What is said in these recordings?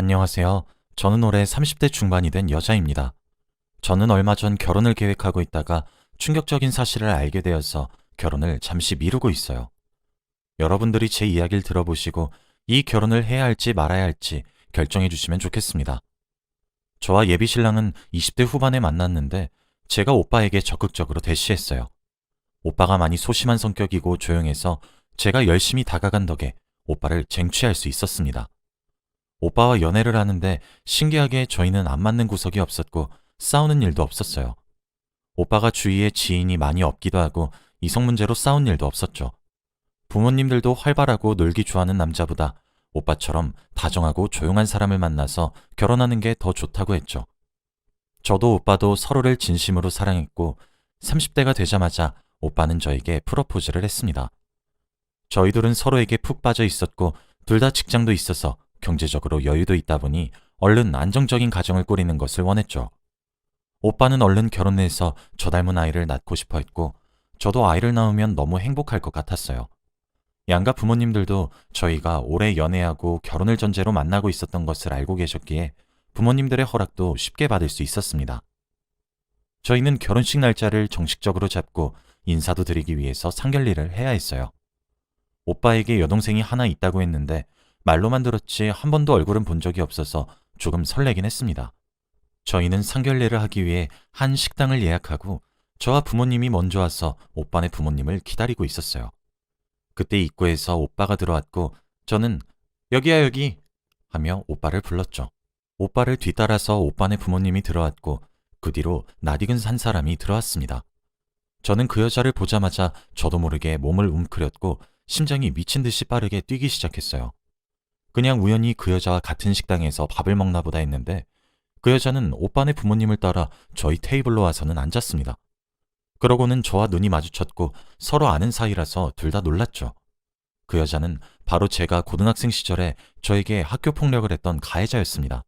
안녕하세요. 저는 올해 30대 중반이 된 여자입니다. 저는 얼마 전 결혼을 계획하고 있다가 충격적인 사실을 알게 되어서 결혼을 잠시 미루고 있어요. 여러분들이 제 이야기를 들어보시고 이 결혼을 해야 할지 말아야 할지 결정해 주시면 좋겠습니다. 저와 예비 신랑은 20대 후반에 만났는데 제가 오빠에게 적극적으로 대시했어요. 오빠가 많이 소심한 성격이고 조용해서 제가 열심히 다가간 덕에 오빠를 쟁취할 수 있었습니다. 오빠와 연애를 하는데 신기하게 저희는 안 맞는 구석이 없었고 싸우는 일도 없었어요. 오빠가 주위에 지인이 많이 없기도 하고 이성 문제로 싸운 일도 없었죠. 부모님들도 활발하고 놀기 좋아하는 남자보다 오빠처럼 다정하고 조용한 사람을 만나서 결혼하는 게 더 좋다고 했죠. 저도 오빠도 서로를 진심으로 사랑했고 30대가 되자마자 오빠는 저에게 프로포즈를 했습니다. 저희들은 서로에게 푹 빠져 있었고 둘 다 직장도 있어서 경제적으로 여유도 있다 보니 얼른 안정적인 가정을 꾸리는 것을 원했죠. 오빠는 얼른 결혼해서 저 닮은 아이를 낳고 싶어 했고 저도 아이를 낳으면 너무 행복할 것 같았어요. 양가 부모님들도 저희가 오래 연애하고 결혼을 전제로 만나고 있었던 것을 알고 계셨기에 부모님들의 허락도 쉽게 받을 수 있었습니다. 저희는 결혼식 날짜를 정식적으로 잡고 인사도 드리기 위해서 상견례를 해야 했어요. 오빠에게 여동생이 하나 있다고 했는데 말로만 들었지 한 번도 얼굴은 본 적이 없어서 조금 설레긴 했습니다. 저희는 상견례를 하기 위해 한 식당을 예약하고 저와 부모님이 먼저 와서 오빠네 부모님을 기다리고 있었어요. 그때 입구에서 오빠가 들어왔고 저는 여기야 여기 하며 오빠를 불렀죠. 오빠를 뒤따라서 오빠네 부모님이 들어왔고 그 뒤로 낯익은 산 사람이 들어왔습니다. 저는 그 여자를 보자마자 저도 모르게 몸을 움크렸고 심장이 미친 듯이 빠르게 뛰기 시작했어요. 그냥 우연히 그 여자와 같은 식당에서 밥을 먹나 보다 했는데 그 여자는 오빠네 부모님을 따라 저희 테이블로 와서는 앉았습니다. 그러고는 저와 눈이 마주쳤고 서로 아는 사이라서 둘 다 놀랐죠. 그 여자는 바로 제가 고등학생 시절에 저에게 학교 폭력을 했던 가해자였습니다.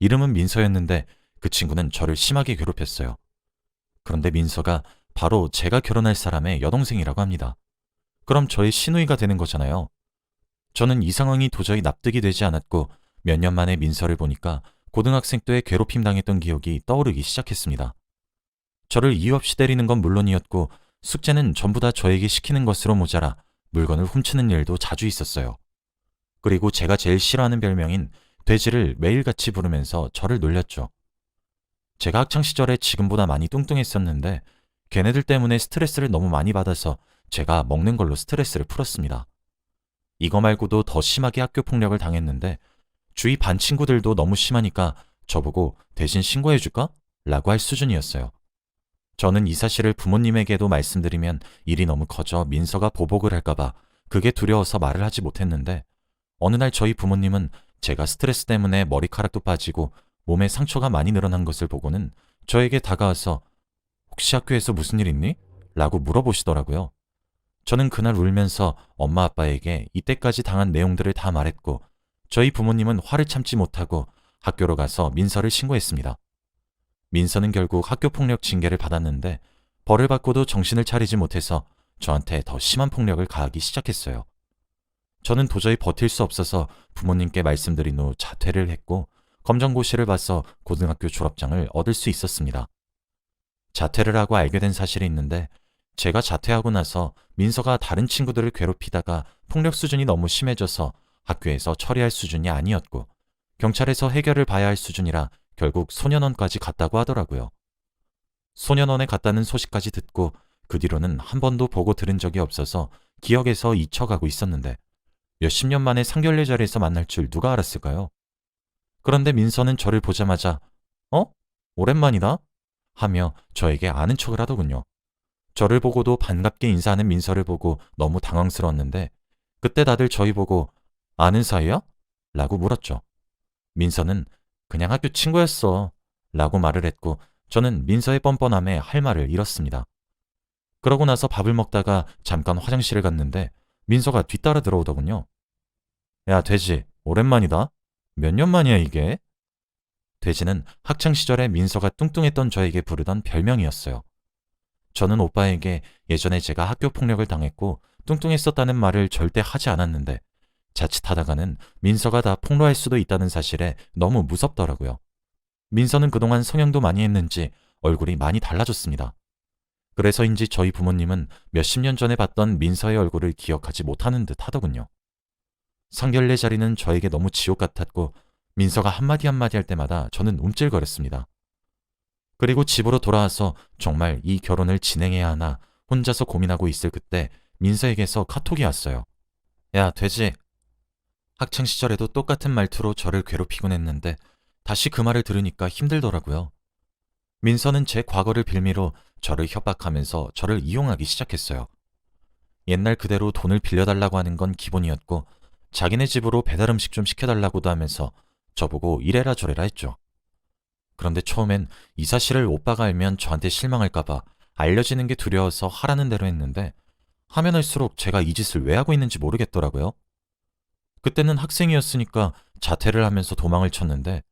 이름은 민서였는데 그 친구는 저를 심하게 괴롭혔어요. 그런데 민서가 바로 제가 결혼할 사람의 여동생이라고 합니다. 그럼 저의 시누이가 되는 거잖아요. 저는 이 상황이 도저히 납득이 되지 않았고 몇 년 만에 민서를 보니까 고등학생 때에 괴롭힘 당했던 기억이 떠오르기 시작했습니다. 저를 이유 없이 때리는 건 물론이었고 숙제는 전부 다 저에게 시키는 것으로 모자라 물건을 훔치는 일도 자주 있었어요. 그리고 제가 제일 싫어하는 별명인 돼지를 매일같이 부르면서 저를 놀렸죠. 제가 학창 시절에 지금보다 많이 뚱뚱했었는데 걔네들 때문에 스트레스를 너무 많이 받아서 제가 먹는 걸로 스트레스를 풀었습니다. 이거 말고도 더 심하게 학교 폭력을 당했는데 주위 반 친구들도 너무 심하니까 저보고 대신 신고해줄까? 라고 할 수준이었어요. 저는 이 사실을 부모님에게도 말씀드리면 일이 너무 커져 민서가 보복을 할까봐 그게 두려워서 말을 하지 못했는데 어느 날 저희 부모님은 제가 스트레스 때문에 머리카락도 빠지고 몸에 상처가 많이 늘어난 것을 보고는 저에게 다가와서 혹시 학교에서 무슨 일 있니? 라고 물어보시더라고요. 저는 그날 울면서 엄마 아빠에게 이때까지 당한 내용들을 다 말했고 저희 부모님은 화를 참지 못하고 학교로 가서 민서를 신고했습니다. 민서는 결국 학교 폭력 징계를 받았는데 벌을 받고도 정신을 차리지 못해서 저한테 더 심한 폭력을 가하기 시작했어요. 저는 도저히 버틸 수 없어서 부모님께 말씀드린 후 자퇴를 했고 검정고시를 봐서 고등학교 졸업장을 얻을 수 있었습니다. 자퇴를 하고 알게 된 사실이 있는데 제가 자퇴하고 나서 민서가 다른 친구들을 괴롭히다가 폭력 수준이 너무 심해져서 학교에서 처리할 수준이 아니었고 경찰에서 해결을 봐야 할 수준이라 결국 소년원까지 갔다고 하더라고요. 소년원에 갔다는 소식까지 듣고 그 뒤로는 한 번도 보고 들은 적이 없어서 기억에서 잊혀가고 있었는데 몇십 년 만에 상견례 자리에서 만날 줄 누가 알았을까요? 그런데 민서는 저를 보자마자 어? 오랜만이다? 하며 저에게 아는 척을 하더군요. 저를 보고도 반갑게 인사하는 민서를 보고 너무 당황스러웠는데 그때 다들 저희 보고 아는 사이야? 라고 물었죠. 민서는 그냥 학교 친구였어. 라고 말을 했고 저는 민서의 뻔뻔함에 할 말을 잃었습니다. 그러고 나서 밥을 먹다가 잠깐 화장실을 갔는데 민서가 뒤따라 들어오더군요. 야, 돼지, 오랜만이다. 몇 년 만이야, 이게? 돼지는 학창시절에 민서가 뚱뚱했던 저에게 부르던 별명이었어요. 저는 오빠에게 예전에 제가 학교 폭력을 당했고 뚱뚱했었다는 말을 절대 하지 않았는데 자칫하다가는 민서가 다 폭로할 수도 있다는 사실에 너무 무섭더라고요. 민서는 그동안 성형도 많이 했는지 얼굴이 많이 달라졌습니다. 그래서인지 저희 부모님은 몇십 년 전에 봤던 민서의 얼굴을 기억하지 못하는 듯 하더군요. 상견례 자리는 저에게 너무 지옥 같았고 민서가 한마디 한마디 할 때마다 저는 움찔거렸습니다. 그리고 집으로 돌아와서 정말 이 결혼을 진행해야 하나 혼자서 고민하고 있을 그때 민서에게서 카톡이 왔어요. 야, 돼지. 학창 시절에도 똑같은 말투로 저를 괴롭히곤 했는데 다시 그 말을 들으니까 힘들더라고요. 민서는 제 과거를 빌미로 저를 협박하면서 저를 이용하기 시작했어요. 옛날 그대로 돈을 빌려달라고 하는 건 기본이었고 자기네 집으로 배달 음식 좀 시켜달라고도 하면서 저보고 이래라 저래라 했죠. 그런데 처음엔 이 사실을 오빠가 알면 저한테 실망할까봐 알려지는 게 두려워서 하라는 대로 했는데 하면 할수록 제가 이 짓을 왜 하고 있는지 모르겠더라고요. 그때는 학생이었으니까 자퇴를 하면서 도망을 쳤는데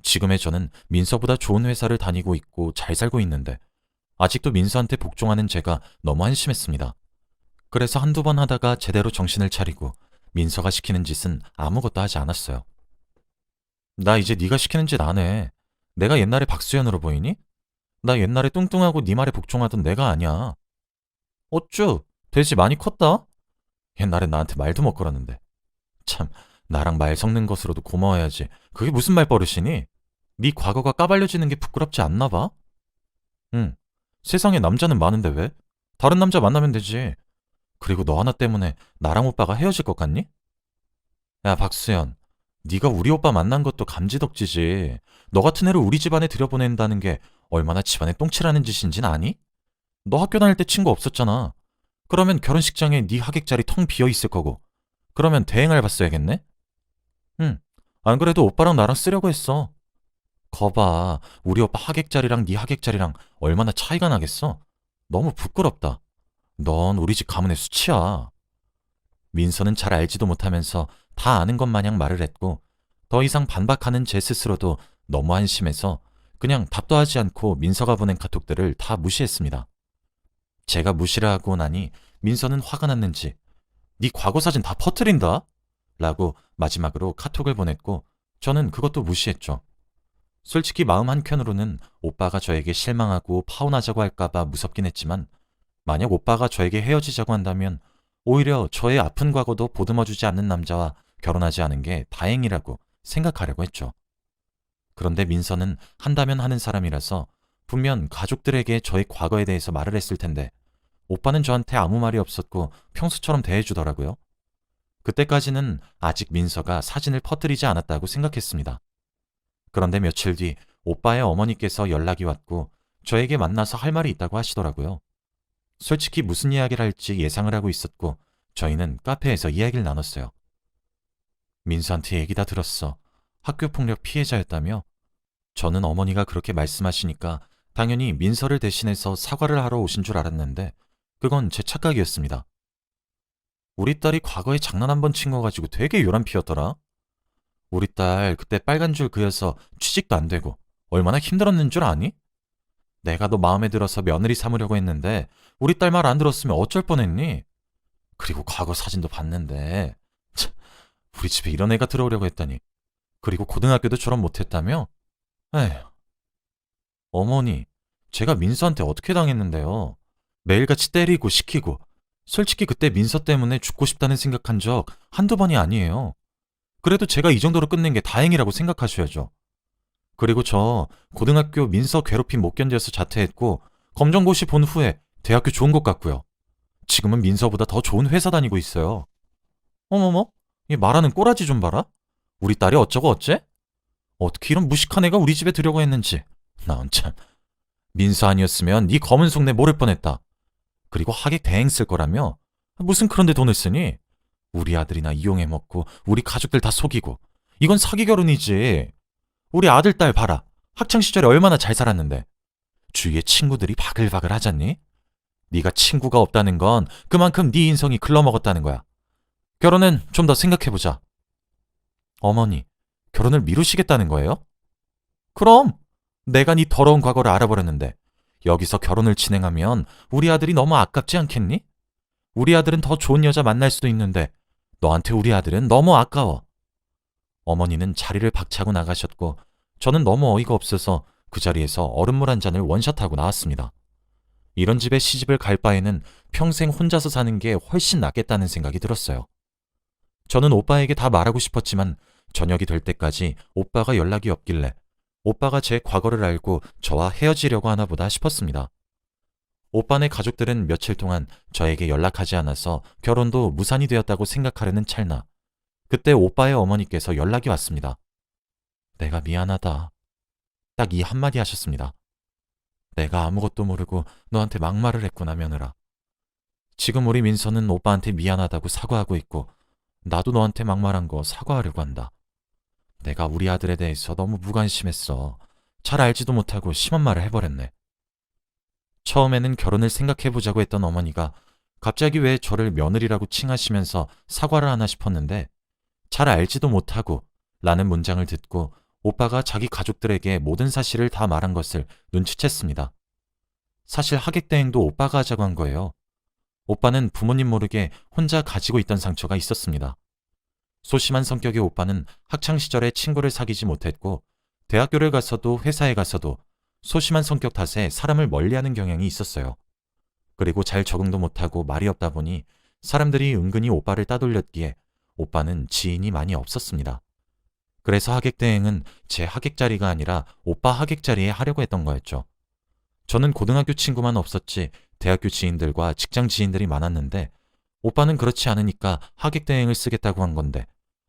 지금의 저는 민서보다 좋은 회사를 다니고 있고 잘 살고 있는데 아직도 민서한테 복종하는 제가 너무 한심했습니다. 그래서 한두 번 하다가 제대로 정신을 차리고 민서가 시키는 짓은 아무것도 하지 않았어요. 나 이제 네가 시키는 짓 안 해. 내가 옛날에 박수현으로 보이니? 나 옛날에 뚱뚱하고 네 말에 복종하던 내가 아니야. 어쭈, 돼지 많이 컸다? 옛날엔 나한테 말도 못 걸었는데. 참, 나랑 말 섞는 것으로도 고마워야지. 그게 무슨 말 버릇이니? 네 과거가 까발려지는 게 부끄럽지 않나 봐? 응, 세상에 남자는 많은데 왜? 다른 남자 만나면 되지. 그리고 너 하나 때문에 나랑 오빠가 헤어질 것 같니? 야, 박수현. 네가 우리 오빠 만난 것도 감지덕지지. 너 같은 애를 우리 집안에 들여보낸다는 게 얼마나 집안에 똥칠하는 짓인진 아니? 너 학교 다닐 때 친구 없었잖아. 그러면 결혼식장에 네 하객 자리 텅 비어 있을 거고. 그러면 대행을 봤어야겠네? 응. 안 그래도 오빠랑 나랑 쓰려고 했어. 거봐. 우리 오빠 하객 자리랑 네 하객 자리랑 얼마나 차이가 나겠어? 너무 부끄럽다. 넌 우리 집 가문의 수치야. 민서는 잘 알지도 못하면서 다 아는 것 마냥 말을 했고 더 이상 반박하는 제 스스로도 너무 한심해서 그냥 답도 하지 않고 민서가 보낸 카톡들을 다 무시했습니다. 제가 무시를 하고 나니 민서는 화가 났는지 네 과거 사진 다 퍼뜨린다? 라고 마지막으로 카톡을 보냈고 저는 그것도 무시했죠. 솔직히 마음 한켠으로는 오빠가 저에게 실망하고 파혼하자고 할까봐 무섭긴 했지만 만약 오빠가 저에게 헤어지자고 한다면 오히려 저의 아픈 과거도 보듬어주지 않는 남자와 결혼하지 않은 게 다행이라고 생각하려고 했죠. 그런데 민서는 한다면 하는 사람이라서 분명 가족들에게 저의 과거에 대해서 말을 했을 텐데 오빠는 저한테 아무 말이 없었고 평소처럼 대해주더라고요. 그때까지는 아직 민서가 사진을 퍼뜨리지 않았다고 생각했습니다. 그런데 며칠 뒤 오빠의 어머니께서 연락이 왔고 저에게 만나서 할 말이 있다고 하시더라고요. 솔직히 무슨 이야기를 할지 예상을 하고 있었고 저희는 카페에서 이야기를 나눴어요. 민수한테 얘기 다 들었어. 학교 폭력 피해자였다며? 저는 어머니가 그렇게 말씀하시니까 당연히 민서를 대신해서 사과를 하러 오신 줄 알았는데 그건 제 착각이었습니다. 우리 딸이 과거에 장난 한 번 친 거 가지고 되게 요란 피였더라. 우리 딸 그때 빨간 줄 그여서 취직도 안 되고 얼마나 힘들었는 줄 아니? 내가 너 마음에 들어서 며느리 삼으려고 했는데 우리 딸 말 안 들었으면 어쩔 뻔했니? 그리고 과거 사진도 봤는데 참, 우리 집에 이런 애가 들어오려고 했다니. 그리고 고등학교도 졸업 못했다며? 에휴. 어머니, 제가 민서한테 어떻게 당했는데요? 매일같이 때리고 시키고 솔직히 그때 민서 때문에 죽고 싶다는 생각한 적 한두 번이 아니에요. 그래도 제가 이 정도로 끝낸 게 다행이라고 생각하셔야죠. 그리고 저 고등학교 민서 괴롭힘 못 견뎌서 자퇴했고 검정고시 본 후에 대학교 좋은 곳 갔고요. 지금은 민서보다 더 좋은 회사 다니고 있어요. 어머머, 이 말하는 꼬라지 좀 봐라. 우리 딸이 어쩌고 어째? 어떻게 이런 무식한 애가 우리 집에 들여고 했는지. 난 참. 민서 아니었으면 네 검은 속내 모를 뻔했다. 그리고 하객 대행 쓸 거라며? 무슨 그런데 돈을 쓰니? 우리 아들이나 이용해 먹고 우리 가족들 다 속이고 이건 사기 결혼이지. 우리 아들 딸 봐라. 학창 시절에 얼마나 잘 살았는데. 주위에 친구들이 바글바글 하잖니? 네가 친구가 없다는 건 그만큼 네 인성이 글러먹었다는 거야. 결혼은 좀 더 생각해보자. 어머니, 결혼을 미루시겠다는 거예요? 그럼 내가 네 더러운 과거를 알아버렸는데 여기서 결혼을 진행하면 우리 아들이 너무 아깝지 않겠니? 우리 아들은 더 좋은 여자 만날 수도 있는데 너한테 우리 아들은 너무 아까워. 어머니는 자리를 박차고 나가셨고 저는 너무 어이가 없어서 그 자리에서 얼음물 한 잔을 원샷하고 나왔습니다. 이런 집에 시집을 갈 바에는 평생 혼자서 사는 게 훨씬 낫겠다는 생각이 들었어요. 저는 오빠에게 다 말하고 싶었지만 저녁이 될 때까지 오빠가 연락이 없길래 오빠가 제 과거를 알고 저와 헤어지려고 하나 보다 싶었습니다. 오빠네 가족들은 며칠 동안 저에게 연락하지 않아서 결혼도 무산이 되었다고 생각하려는 찰나 그때 오빠의 어머니께서 연락이 왔습니다. 내가 미안하다. 딱 이 한마디 하셨습니다. 내가 아무것도 모르고 너한테 막말을 했구나, 며느라. 지금 우리 민서는 오빠한테 미안하다고 사과하고 있고, 나도 너한테 막말한 거 사과하려고 한다. 내가 우리 아들에 대해서 너무 무관심했어. 잘 알지도 못하고 심한 말을 해버렸네. 처음에는 결혼을 생각해보자고 했던 어머니가 갑자기 왜 저를 며느리라고 칭하시면서 사과를 하나 싶었는데, 잘 알지도 못하고 라는 문장을 듣고 오빠가 자기 가족들에게 모든 사실을 다 말한 것을 눈치챘습니다. 사실 하객 대행도 오빠가 하자고 한 거예요. 오빠는 부모님 모르게 혼자 가지고 있던 상처가 있었습니다. 소심한 성격의 오빠는 학창 시절에 친구를 사귀지 못했고 대학교를 가서도 회사에 가서도 소심한 성격 탓에 사람을 멀리하는 경향이 있었어요. 그리고 잘 적응도 못하고 말이 없다 보니 사람들이 은근히 오빠를 따돌렸기에 오빠는 지인이 많이 없었습니다. 그래서 하객 대행은 제 하객 자리가 아니라 오빠 하객 자리에 하려고 했던 거였죠. 저는 고등학교 친구만 없었지 대학교 지인들과 직장 지인들이 많았는데 오빠는 그렇지 않으니까 하객 대행을 쓰겠다고 한 건데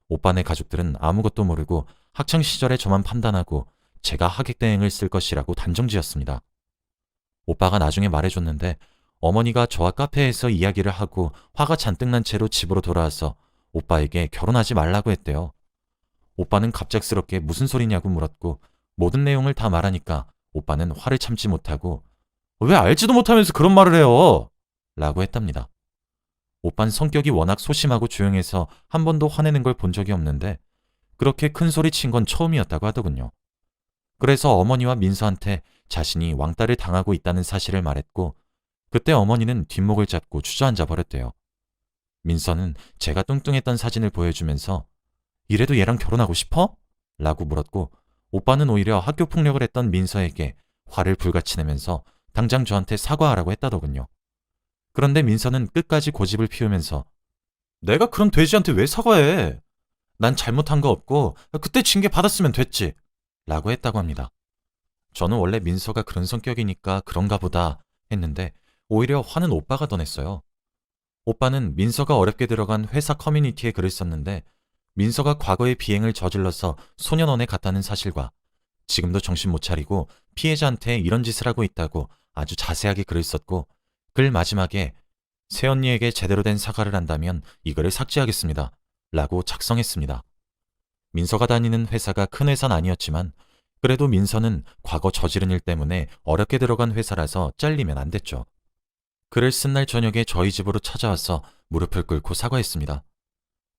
오빠네 가족들은 아무것도 모르고 학창 시절에 저만 판단하고 제가 하객 대행을 쓸 것이라고 단정지었습니다. 오빠가 나중에 말해줬는데 어머니가 저와 카페에서 이야기를 하고 화가 잔뜩 난 채로 집으로 돌아와서 오빠에게 결혼하지 말라고 했대요. 오빠는 갑작스럽게 무슨 소리냐고 물었고 모든 내용을 다 말하니까 오빠는 화를 참지 못하고 왜 알지도 못하면서 그런 말을 해요? 라고 했답니다. 오빤 성격이 워낙 소심하고 조용해서 한 번도 화내는 걸 본 적이 없는데 그렇게 큰 소리 친 건 처음이었다고 하더군요. 그래서 어머니와 민서한테 자신이 왕따를 당하고 있다는 사실을 말했고 그때 어머니는 뒷목을 잡고 주저앉아 버렸대요. 민서는 제가 뚱뚱했던 사진을 보여주면서 이래도 얘랑 결혼하고 싶어? 라고 물었고 오빠는 오히려 학교 폭력을 했던 민서에게 화를 불같이 내면서 당장 저한테 사과하라고 했다더군요. 그런데 민서는 끝까지 고집을 피우면서 내가 그런 돼지한테 왜 사과해? 난 잘못한 거 없고 그때 징계 받았으면 됐지. 라고 했다고 합니다. 저는 원래 민서가 그런 성격이니까 그런가 보다 했는데 오히려 화는 오빠가 더 냈어요. 오빠는 민서가 어렵게 들어간 회사 커뮤니티에 글을 썼는데 민서가 과거에 비행을 저질러서 소년원에 갔다는 사실과 지금도 정신 못 차리고 피해자한테 이런 짓을 하고 있다고 아주 자세하게 글을 썼고 글 마지막에 새언니에게 제대로 된 사과를 한다면 이 글을 삭제하겠습니다. 라고 작성했습니다. 민서가 다니는 회사가 큰 회사는 아니었지만 그래도 민서는 과거 저지른 일 때문에 어렵게 들어간 회사라서 잘리면 안 됐죠. 글을 쓴 날 저녁에 저희 집으로 찾아와서 무릎을 꿇고 사과했습니다.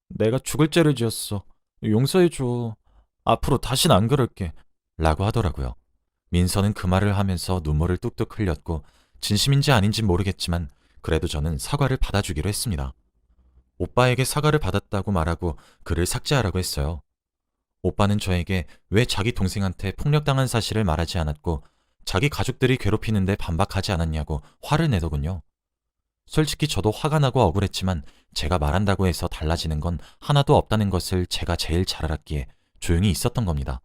내가 죽을 죄를 지었어. 용서해줘. 앞으로 다신 안 그럴게. 라고 하더라고요. 민서는 그 말을 하면서 눈물을 뚝뚝 흘렸고 진심인지 아닌지 모르겠지만 그래도 저는 사과를 받아주기로 했습니다. 오빠에게 사과를 받았다고 말하고 글을 삭제하라고 했어요. 오빠는 저에게 왜 자기 동생한테 폭력당한 사실을 말하지 않았고 자기 가족들이 괴롭히는데 반박하지 않았냐고 화를 내더군요. 솔직히 저도 화가 나고 억울했지만 제가 말한다고 해서 달라지는 건 하나도 없다는 것을 제가 제일 잘 알았기에 조용히 있었던 겁니다.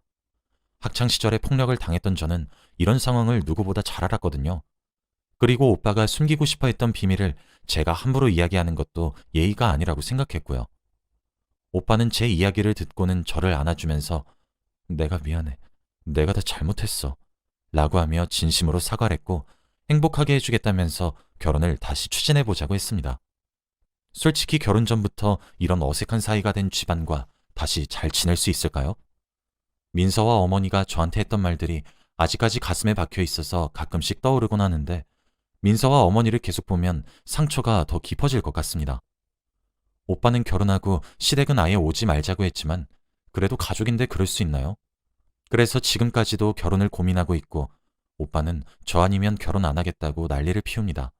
학창 시절에 폭력을 당했던 저는 이런 상황을 누구보다 잘 알았거든요. 그리고 오빠가 숨기고 싶어 했던 비밀을 제가 함부로 이야기하는 것도 예의가 아니라고 생각했고요. 오빠는 제 이야기를 듣고는 저를 안아주면서 내가 미안해. 내가 다 잘못했어. 라고 하며 진심으로 사과를 했고 행복하게 해주겠다면서 결혼을 다시 추진해보자고 했습니다. 솔직히 결혼 전부터 이런 어색한 사이가 된 집안과 다시 잘 지낼 수 있을까요? 민서와 어머니가 저한테 했던 말들이 아직까지 가슴에 박혀 있어서 가끔씩 떠오르곤 하는데 민서와 어머니를 계속 보면 상처가 더 깊어질 것 같습니다. 오빠는 결혼하고 시댁은 아예 오지 말자고 했지만 그래도 가족인데 그럴 수 있나요? 그래서 지금까지도 결혼을 고민하고 있고 오빠는 저 아니면 결혼 안 하겠다고 난리를 피웁니다.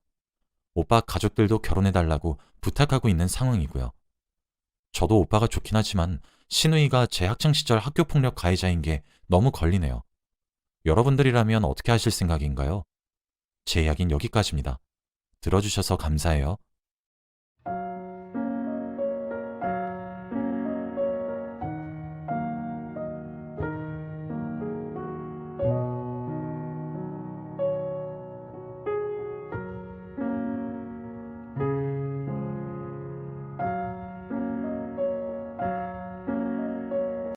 오빠 가족들도 결혼해달라고 부탁하고 있는 상황이고요. 저도 오빠가 좋긴 하지만 신우이가 제 학창시절 학교폭력 가해자인 게 너무 걸리네요. 여러분들이라면 어떻게 하실 생각인가요? 제 이야기는 여기까지입니다. 들어주셔서 감사해요.